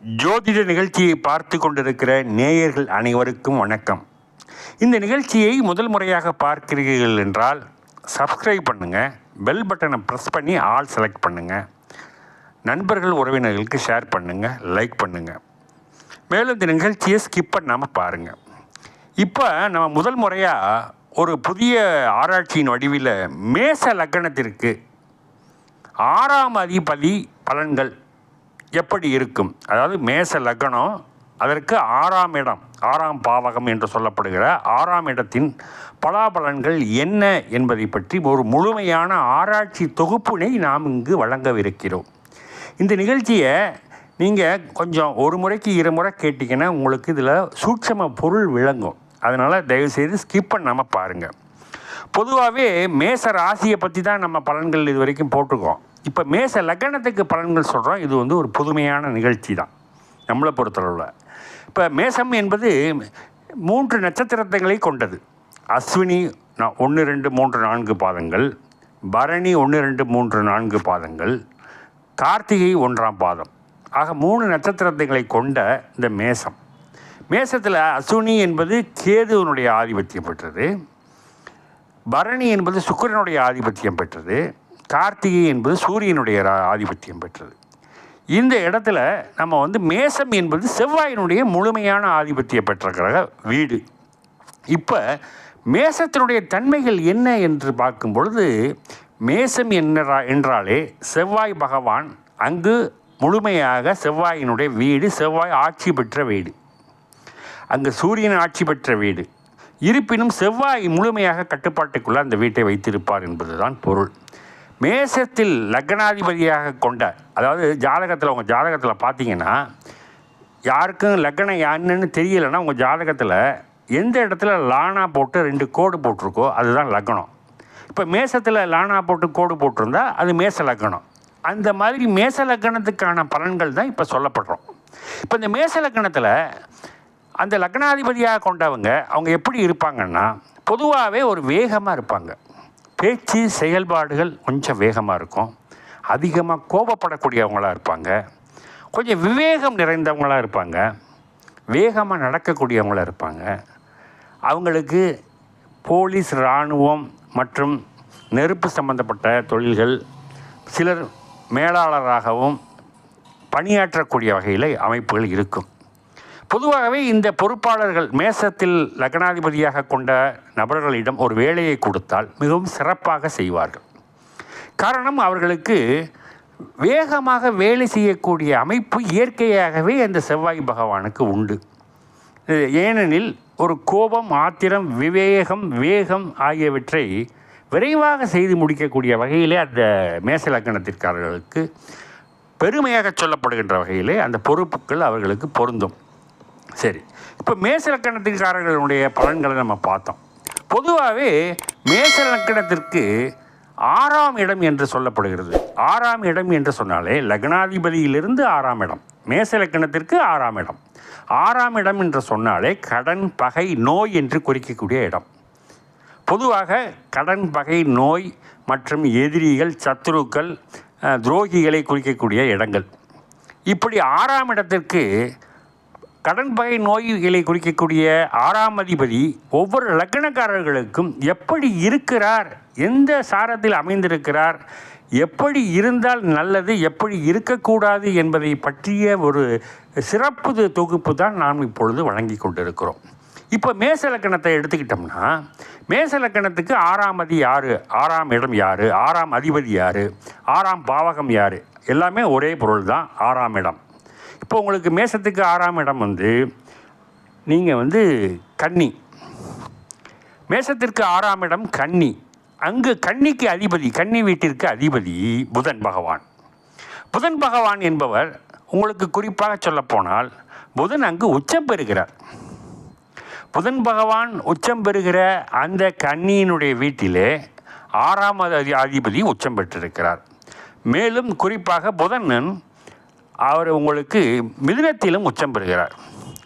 ஜோதிட நிகழ்ச்சியை பார்த்து கொண்டிருக்கிற நேயர்கள் அனைவருக்கும் வணக்கம். இந்த நிகழ்ச்சியை முதல் முறையாக பார்க்கிறீர்கள் என்றால் சப்ஸ்கிரைப் பண்ணுங்கள் பெல் பட்டனை ப்ரெஸ் பண்ணி ஆல் செலக்ட் பண்ணுங்கள் நண்பர்கள் உறவினர்களுக்கு ஷேர் பண்ணுங்கள் லைக் பண்ணுங்கள் மேலும் இந்த நிகழ்ச்சியை ஸ்கிப் பண்ணாமல் பாருங்கள் இப்போ நம்ம முதல் முறையாக ஒரு புதிய ஆராய்ச்சியின் வடிவில் மேச லக்கணத்திற்கு ஆறாம் அதிபதி பலன்கள் எப்படி இருக்கும்? அதாவது மேச லக்னம் அதற்கு ஆறாம் இடம் ஆறாம் பாவகம் என்று சொல்லப்படுகிற ஆறாம் இடத்தின் பலாபலன்கள் என்ன என்பதை பற்றி ஒரு முழுமையான ஆராய்ச்சி தொகுப்பினை நாம் இங்கு வழங்கவிருக்கிறோம். இந்த நிகழ்ச்சியை நீங்கள் கொஞ்சம் ஒரு முறைக்கு இரு முறை கேட்டிங்கன்னா உங்களுக்கு இதில் சூட்சம பொருள் விளங்கும். அதனால் தயவுசெய்து ஸ்கிப் பண்ணாமல் பாருங்கள் பொதுவாகவே மேச ராசியை பற்றி தான் நம்ம பலன்கள் இது வரைக்கும் போட்டிருக்கோம். இப்போ மேச லக்னத்துக்கு பலன்கள் சொல்கிறோம் இது வந்து ஒரு புதுமையான நிகழ்ச்சி தான். நம்மளை பொறுத்தளவில். இப்போ மேசம் என்பது மூன்று நட்சத்திரங்களை கொண்டது. அஸ்வினி நா- ஒன்று ரெண்டு மூன்று நான்கு பாதங்கள். பரணி ஒன்று ரெண்டு மூன்று நான்கு பாதங்கள். கார்த்திகை ஒன்றாம் பாதம். ஆக மூணு நட்சத்திரங்களை கொண்ட இந்த மேசம். மேசத்தில் அஸ்வினி என்பது கேதுவனுடைய ஆதிபத்தியம் பெற்றது. பரணி என்பது சுக்கிரனுடைய ஆதிபத்தியம் பெற்றது. கார்த்திகை என்பது சூரியனுடைய ரா- ஆதிபத்தியம் பெற்றது. இந்த இடத்துல நம்ம வந்து மேசம் என்பது செவ்வாயினுடைய முழுமையான ஆதிபத்தியம் பெற்ற கிரக வீடு. இப்போ மேசத்தினுடைய தன்மைகள் என்ன என்று பார்க்கும் பொழுது மேசம் என்னரா என்றாலே செவ்வாய் பகவான் அங்கு முழுமையாக செவ்வாயினுடைய வீடு செவ்வாய் ஆட்சி பெற்ற வீடு. அங்கு சூரியன் ஆட்சி பெற்ற வீடு. இருப்பினும் செவ்வாய் முழுமையாக கட்டுப்பாட்டுக்குள்ளே அந்த வீட்டை வைத்திருப்பார் என்பதுதான் பொருள். மேசத்தில் லக்னாதிபதியாக கொண்ட அதாவது ஜாதகத்தில் உங்கள் ஜாதகத்தில் பார்த்தீங்கன்னா யாருக்கும் லக்னம் யாருன்னு தெரியலைன்னா உங்கள் ஜாதகத்தில் எந்த இடத்துல லானா போட்டு ரெண்டு கோடு போட்டிருக்கோ அதுதான் லக்னம். இப்போ மேசத்தில் லானா போட்டு கோடு போட்டிருந்தா அது மேச லக்னம். அந்த மாதிரி மேச லக்னத்துக்கான பலன்கள் தான் இப்போ சொல்லப்படுறோம். இப்போ இந்த மேச லக்னத்தில் அந்த லக்னாதிபதியாக கொண்டவங்க அவங்க எப்படி இருப்பாங்கன்னா பொதுவாகவே ஒரு வேகமாக இருப்பாங்க. பேச்சு செயல்பாடுகள் கொஞ்சம் வேகமாக இருக்கும். அதிகமாக கோபப்படக்கூடியவங்களாக இருப்பாங்க. கொஞ்சம் விவேகம் நிறைந்தவங்களாக இருப்பாங்க. வேகமாக நடக்கக்கூடியவங்களாக இருப்பாங்க. அவங்களுக்கு போலீஸ் இராணுவம் மற்றும் நெருப்பு சம்பந்தப்பட்ட தொழில்கள் சிலர் மேலாளராகவும் பணியாற்றக்கூடிய வகையில் அமைப்புகள் இருக்கும். பொதுவாகவே இந்த பொறுப்பாளர்கள் மேசத்தில் லக்னாதிபதியாக கொண்ட நபர்களிடம் ஒரு வேலையை கொடுத்தால் மிகவும் சிறப்பாக செய்வார்கள். காரணம் அவர்களுக்கு வேகமாக வேலை செய்யக்கூடிய அமைப்பு இயற்கையாகவே அந்த செவ்வாய் பகவானுக்கு உண்டு. ஏனெனில் ஒரு கோபம் ஆத்திரம் விவேகம் வேகம் ஆகியவற்றை விரைவாக செய்து முடிக்கக்கூடிய வகையிலே அந்த மேச லக்கணத்திற்காரர்களுக்கு பெருமையாக சொல்லப்படுகின்ற வகையிலே அந்த பொறுப்புகள் அவர்களுக்கு பொருந்தும். சரி. இப்போ மேசலக்கணத்துக்காரர்களுடைய பலன்களை நம்ம பார்த்தோம். பொதுவாகவே மேசலக்கணத்திற்கு ஆறாம் இடம் என்று சொல்லப்படுகிறது. ஆறாம் இடம் என்று சொன்னாலே லக்னாதிபதியிலிருந்து ஆறாம் இடம். மேசலக்கணத்திற்கு ஆறாம் இடம். ஆறாம் இடம் என்று சொன்னாலே கடன் பகை நோய் என்று குறிக்கக்கூடிய இடம். பொதுவாக கடன் பகை நோய் மற்றும் எதிரிகள் சத்துருக்கள் துரோகிகளை குறிக்கக்கூடிய இடங்கள். இப்படி ஆறாம் இடத்திற்கு கடன் பகை நோய்களை குறிக்கக்கூடிய ஆறாம் அதிபதி ஒவ்வொரு லக்னக்காரர்களுக்கும் எப்படி இருக்கிறார் எந்த சாரத்தில் அமைந்திருக்கிறார் எப்படி இருந்தால் நல்லது எப்படி இருக்கக்கூடாது என்பதை பற்றிய ஒரு சிறப்பு தொகுப்பு தான் நாம் இப்பொழுது வழங்கி கொண்டிருக்கிறோம். இப்போ மேச லக்கணத்தை எடுத்துக்கிட்டோம்னா மேச லக்கணத்துக்கு ஆறாம் அதி யார்? ஆறாம் இடம் யார்? ஆறாம் அதிபதி யார்? ஆறாம் பாவகம் யார்? எல்லாமே ஒரே பொருள் தான் ஆறாம் இடம். இப்போ உங்களுக்கு மேசத்துக்கு ஆறாம் இடம் வந்து நீங்கள் வந்து கன்னி. மேசத்திற்கு ஆறாம் இடம் கன்னி. அங்கு கன்னிக்கு அதிபதி கன்னி வீட்டிற்கு அதிபதி புதன் பகவான். புதன் பகவான் என்பவர் உங்களுக்கு குறிப்பாக சொல்லப்போனால் புதன் அங்கு உச்சம் பெறுகிறார். புதன் பகவான் உச்சம் பெறுகிற அந்த கன்னியினுடைய வீட்டிலே ஆறாம் அதி- அதிபதி உச்சம் பெற்றிருக்கிறார். மேலும் குறிப்பாக புதனன் அவர் உங்களுக்கு மிதுனத்திலும் உச்சம் பெறுகிறார்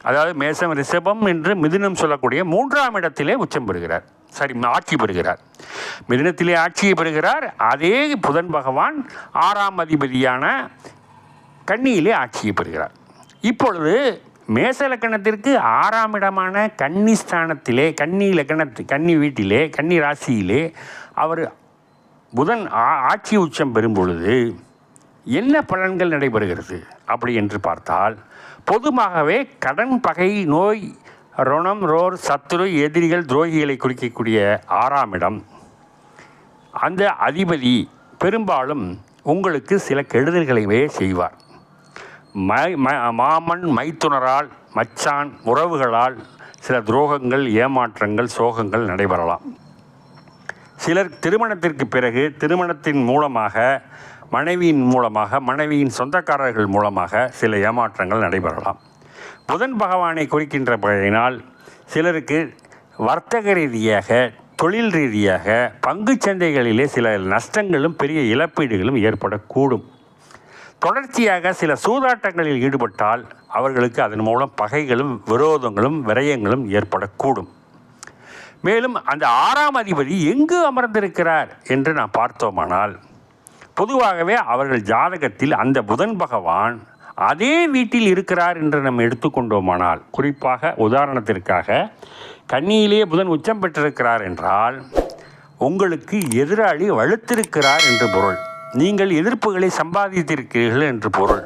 அதாவது மேசம் ரிஷபம் என்று மிதுனம் சொல்லக்கூடிய மூன்றாம் இடத்திலே உச்சம் பெறுகிறார் சரி ஆட்சி பெறுகிறார். மிதுனத்திலே ஆட்சியை பெறுகிறார். அதே புதன் பகவான் ஆறாம் அதிபதியான கன்னியிலே ஆட்சியை பெறுகிறார். இப்பொழுது மேச லக்கணத்திற்கு ஆறாம் இடமான கன்னி ஸ்தானத்திலே கன்னி லக்கணத்து கன்னி வீட்டிலே கன்னி ராசியிலே அவர் புதன் ஆ- ஆட்சி உச்சம் பெறும் பொழுது என்ன பலன்கள் நடைபெறுகிறது? அப்படி என்று பார்த்தால் பொதுவாகவே கடன் பகை நோய் ருணம் ரோர் சத்துரு எதிரிகள் துரோகிகளை குறிக்கக்கூடிய ஆறாம் இடம். அந்த அதிபதி பெரும்பாலும் உங்களுக்கு சில கெடுதல்களையே செய்வார். மை ம- மாமன் மைத்துனரால் மச்சான் உறவுகளால் சில துரோகங்கள் ஏமாற்றங்கள் சோகங்கள் நடைபெறலாம். சிலர் திருமணத்திற்கு பிறகு திருமணத்தின் மூலமாக மனைவியின் மூலமாக மனைவியின் சொந்தக்காரர்கள் மூலமாக சில ஏமாற்றங்கள் நடைபெறலாம். புதன் பகவானை குறிக்கின்ற பகையினால் சிலருக்கு வர்த்தக ரீதியாக தொழில் ரீதியாக பங்குச் சந்தைகளிலே சில நஷ்டங்களும் பெரிய இழப்பீடுகளும் ஏற்படக்கூடும். தொடர்ச்சியாக சில சூதாட்டங்களில் ஈடுபட்டால் அவர்களுக்கு அதன் மூலம் பகைகளும் விரோதங்களும் விரயங்களும் ஏற்படக்கூடும். மேலும் அந்த ஆறாம் அதிபதி எங்கு அமர்ந்திருக்கிறார் என்று நாம் பார்த்தோமானால் பொதுவாகவே அவர்கள் ஜாதகத்தில் அந்த புதன் பகவான் அதே வீட்டில் இருக்கிறார் என்று நம்ம எடுத்துக்கொண்டோமானால் குறிப்பாக உதாரணத்திற்காக கண்ணியிலேயே புதன் உச்சம் பெற்றிருக்கிறார் என்றால் உங்களுக்கு எதிராளி வலுத்திருக்கிறார் என்று பொருள். நீங்கள் எதிர்ப்புகளை சம்பாதித்திருக்கிறீர்கள் என்று பொருள்.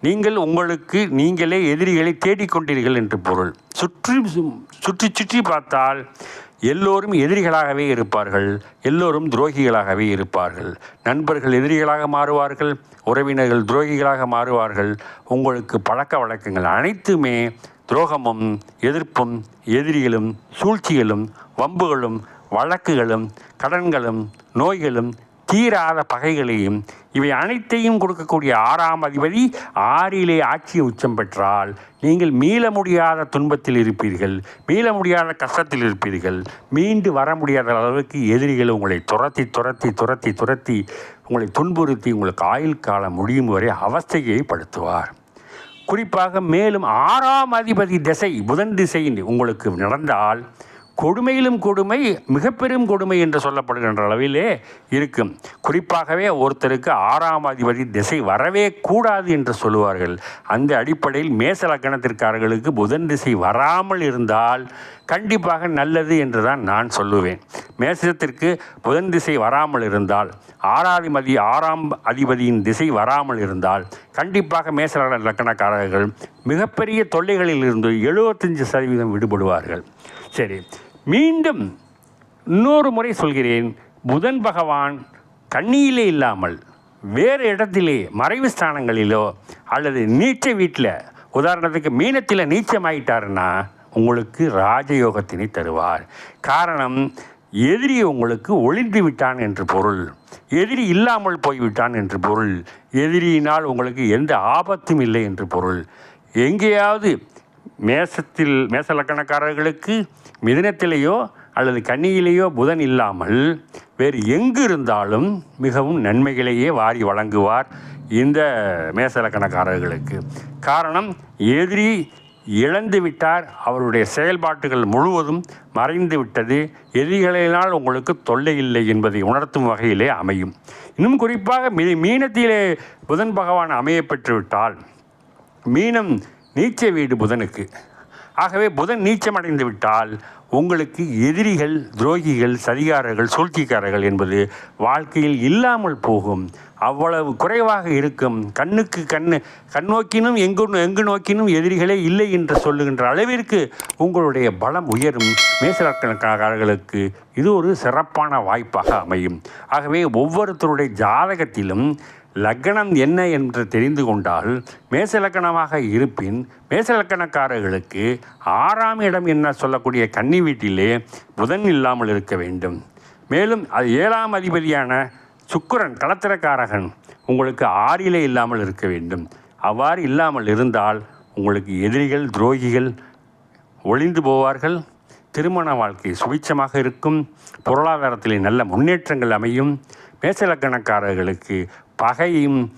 நீங்கள் உங்களுக்கு நீங்களே எதிரிகளை தேடிக்கொண்டீர்கள் என்று பொருள். சுற்றி சுற்றி சுற்றி பார்த்தால் எல்லோரும் எதிரிகளாகவே இருப்பார்கள் எல்லோரும் துரோகிகளாகவே இருப்பார்கள். நண்பர்கள் எதிரிகளாக மாறுவார்கள் உறவினர்கள் துரோகிகளாக மாறுவார்கள். உங்களுக்கு பழக்க வழக்கங்கள் அனைத்துமே துரோகமும் எதிர்ப்பும் எதிரிகளும் சூழ்ச்சிகளும் வம்புகளும் வழக்குகளும் கடன்களும் நோய்களும் தீராத பகைகளையும் இவை அனைத்தையும் கொடுக்கக்கூடிய ஆறாம் அதிபதி ஆறிலே ஆட்சி உச்சம் பெற்றால் நீங்கள் மீள முடியாத துன்பத்தில் இருப்பீர்கள் மீள முடியாத கஷ்டத்தில் இருப்பீர்கள் மீண்டு வர முடியாத அளவுக்கு எதிரிகள் உங்களை துரத்தி துரத்தி துரத்தி துரத்தி உங்களை துன்புறுத்தி உங்களுக்கு ஆயுள் காலம் முடியும் வரை அவஸ்தையை படுத்துவார். குறிப்பாக மேலும் ஆறாம் அதிபதி திசை புதன் திசை உங்களுக்கு நடந்தால் கொடுமையிலும் கொடுமை மிகப்பெரும் கொடுமை என்று சொல்லப்படுகின்ற அளவிலே இருக்கும். குறிப்பாகவே ஒருத்தருக்கு ஆறாம் அதிபதி திசை வரவே கூடாது என்று சொல்லுவார்கள். அந்த அடிப்படையில் மேச லக்கணத்திற்காரர்களுக்கு புதன் திசை வராமல் இருந்தால் கண்டிப்பாக நல்லது என்று தான் நான் சொல்லுவேன். மேசத்திற்கு புதன் திசை வராமல் இருந்தால் ஆறாதிபதி ஆறாம் அதிபதியின் திசை வராமல் இருந்தால் கண்டிப்பாக மேச லக்கணக்காரர்கள் மிகப்பெரிய தொல்லைகளில் இருந்து எழுபத்தஞ்சு சதவீதம் விடுபடுவார்கள். சரி மீண்டும் இன்னொரு முறை சொல்கிறேன். புதன் பகவான் கண்ணியிலே இல்லாமல் வேறு இடத்திலே மறைவு ஸ்தானங்களிலோ அல்லது நீச்ச வீட்டில் உதாரணத்துக்கு மீனத்தில் நீச்சமாயிட்டாருன்னா உங்களுக்கு ராஜயோகத்தினை தருவார். காரணம் எதிரி உங்களுக்கு ஒளிந்து விட்டான் என்று பொருள். எதிரி இல்லாமல் போய்விட்டான் என்று பொருள். எதிரியினால் உங்களுக்கு எந்த ஆபத்தும் இல்லை என்று பொருள். எங்கேயாவது மேசத்தில் மேச லக்கணக்காரர்களுக்கு மிதினத்திலேயோ அல்லது கன்னியிலேயோ புதன் இல்லாமல் வேறு எங்கு இருந்தாலும் மிகவும் நன்மைகளையே வாரி வழங்குவார் இந்த மேச லக்கணக்காரர்களுக்கு காரணம் எதிரி இழந்து விட்டார் அவருடைய செயல்பாட்டுகள் முழுவதும் மறைந்து விட்டது எதிரிகளினால் உங்களுக்கு தொல்லை இல்லை என்பதை உணர்த்தும் வகையிலே அமையும். இன்னும் குறிப்பாக மீனத்திலே புதன் பகவான் அமைய பெற்றுவிட்டால் மீனம் நீச்ச வீடு புதனுக்கு. ஆகவே புதன் நீச்சமடைந்து விட்டால் உங்களுக்கு எதிரிகள் துரோகிகள் சதிகாரர்கள் சூழ்ச்சிக்காரர்கள் என்பது வாழ்க்கையில் இல்லாமல் போகும். அவ்வளவு குறைவாக இருக்கும். கண்ணுக்கு கண்ணு கண் நோக்கினும் எங்கு எங்கு நோக்கினும் எதிரிகளே இல்லை என்று சொல்லுகின்ற அளவிற்கு உங்களுடைய பலம் உயரும் மேசலக்கணக்காரர்களுக்கு இது ஒரு சிறப்பான வாய்ப்பாக அமையும். ஆகவே ஒவ்வொருத்தருடைய ஜாதகத்திலும் லக்கணம் என்ன என்று தெரிந்து கொண்டால் மேசலக்கணமாக இருப்பின் மேசலக்கணக்காரர்களுக்கு ஆறாம் இடம் என்ன சொல்லக்கூடிய கன்னி வீட்டிலே புதன் இல்லாமல் இருக்க வேண்டும். மேலும் அது ஏழாம் அதிபதியான சுக்கிரன் களத்திரக்காரகன் உங்களுக்கு ஆறிலே இல்லாமல் இருக்க வேண்டும். அவ்வாறு இல்லாமல் இருந்தால் உங்களுக்கு எதிரிகள் துரோகிகள் ஒளிந்து போவார்கள். திருமண வாழ்க்கை சுபிச்சமாக இருக்கும். பொருளாதாரத்திலே நல்ல முன்னேற்றங்கள் அமையும். மேசலக்கணக்காரர்களுக்கு பகையும்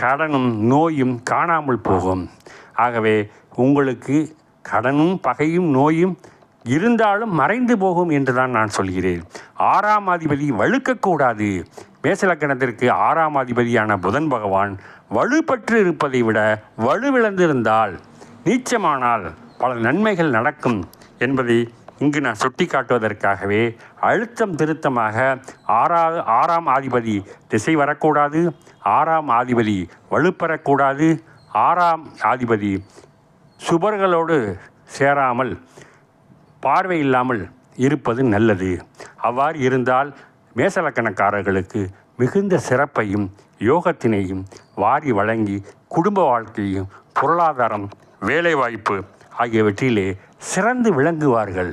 கடனும் நோயும் காணாமல் போகும். ஆகவே உங்களுக்கு கடனும் பகையும் நோயும் இருந்தாலும் மறைந்து போகும் என்று தான் நான் சொல்கிறேன். ஆறாம் அதிபதி வழுக்கக்கூடாது மேசலக்கணத்திற்கு ஆறாம் அதிபதியான புதன் பகவான் வலுப்பற்று இருப்பதை விட வலுவிழந்திருந்தால் நீச்சமானால் பல நன்மைகள் நடக்கும் என்பதை இங்கு நான் சுட்டிக்காட்டுவதற்காகவே அழுத்தம் திருத்தமாக ஆறா ஆறாம் ஆதிபதி திசை வரக்கூடாது ஆறாம் ஆதிபதி வலுப்பெறக்கூடாது ஆறாம் ஆதிபதி சுபர்களோடு சேராமல் பார்வை இல்லாமல் இருப்பது நல்லது. அவ்வாறு இருந்தால் மேசலக்கணக்காரர்களுக்கு மிகுந்த சிறப்பையும் யோகத்தினையும் வாரி வழங்கி குடும்ப வாழ்க்கையும் பொருளாதாரம் வேலைவாய்ப்பு ஆகியவற்றிலே சிறந்து விளங்குவார்கள்.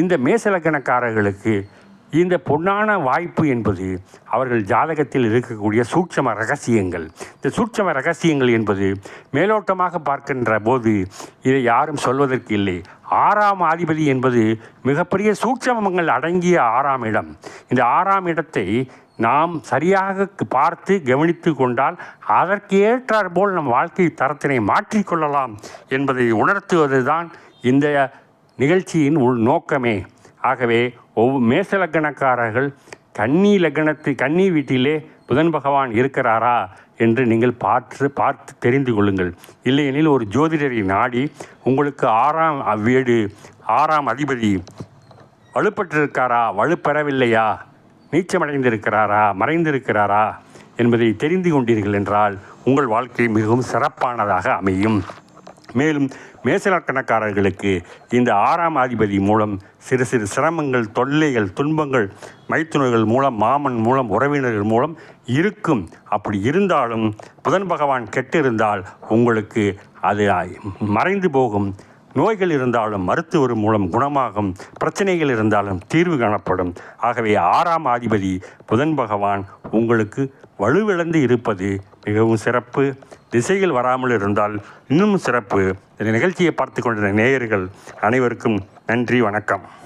இந்த மேசலக்கணக்காரர்களுக்கு இந்த பொன்னான வாய்ப்பு என்பது அவர்கள் ஜாதகத்தில் இருக்கக்கூடிய சூட்சம ரகசியங்கள். இந்த சூட்சம ரகசியங்கள் என்பது மேலோட்டமாக பார்க்கின்ற போது இதை யாரும் சொல்வதற்கு இல்லை. ஆறாம் ஆதிபதி என்பது மிகப்பெரிய சூட்சமங்கள் அடங்கிய ஆறாம் இடம். இந்த ஆறாம் இடத்தை நாம் சரியாக பார்த்து கவனித்து கொண்டால் அதற்கு ஏற்றாற் போல் நம் வாழ்க்கை தரத்தினை மாற்றிக்கொள்ளலாம் என்பதை உணர்த்துவது தான் இந்த நிகழ்ச்சியின் உள் நோக்கமே. ஆகவே ஒவ் மேச லக்கணக்காரர்கள் கன்னி லக்னத்து கன்னி வீட்டிலே புதன் பகவான் இருக்கிறாரா என்று நீங்கள் பார்த்து பார்த்து தெரிந்து கொள்ளுங்கள். இல்லையெனில் ஒரு ஜோதிடரை நாடி உங்களுக்கு ஆறாம் வீடு ஆறாம் அதிபதி வலுப்பட்டிருக்காரா வலுப்பெறவில்லையா நீச்சமடைந்திருக்கிறாரா மறைந்திருக்கிறாரா என்பதை தெரிந்து கொண்டீர்கள் என்றால் உங்கள் வாழ்க்கை மிகவும் சிறப்பானதாக அமையும். மேலும் மேசலக்கணக்காரர்களுக்கு இந்த ஆறாம் அதிபதி மூலம் சிறு சிறு சிரமங்கள் தொல்லைகள் துன்பங்கள் மைத்துனர்கள் மூலம் மாமன் மூலம் உறவினர்கள் மூலம் இருக்கும். அப்படி இருந்தாலும் புதன் பகவான் கெட்டிருந்தால் உங்களுக்கு அது மறைந்து போகும். நோய்கள் இருந்தாலும் மருத்துவர் மூலம் குணமாகும். பிரச்சனைகள் இருந்தாலும் தீர்வு காணப்படும். ஆகவே ஆறாம் அதிபதி புதன் பகவான் உங்களுக்கு வலுவிழந்து இருப்பது மிகவும் சிறப்பு. திசைகள் வராமல் இருந்தால் இன்னும் சிறப்பு. இந்த நிகழ்ச்சியை பார்த்து கொண்டிருந்த நேயர்கள் அனைவருக்கும் நன்றி வணக்கம்.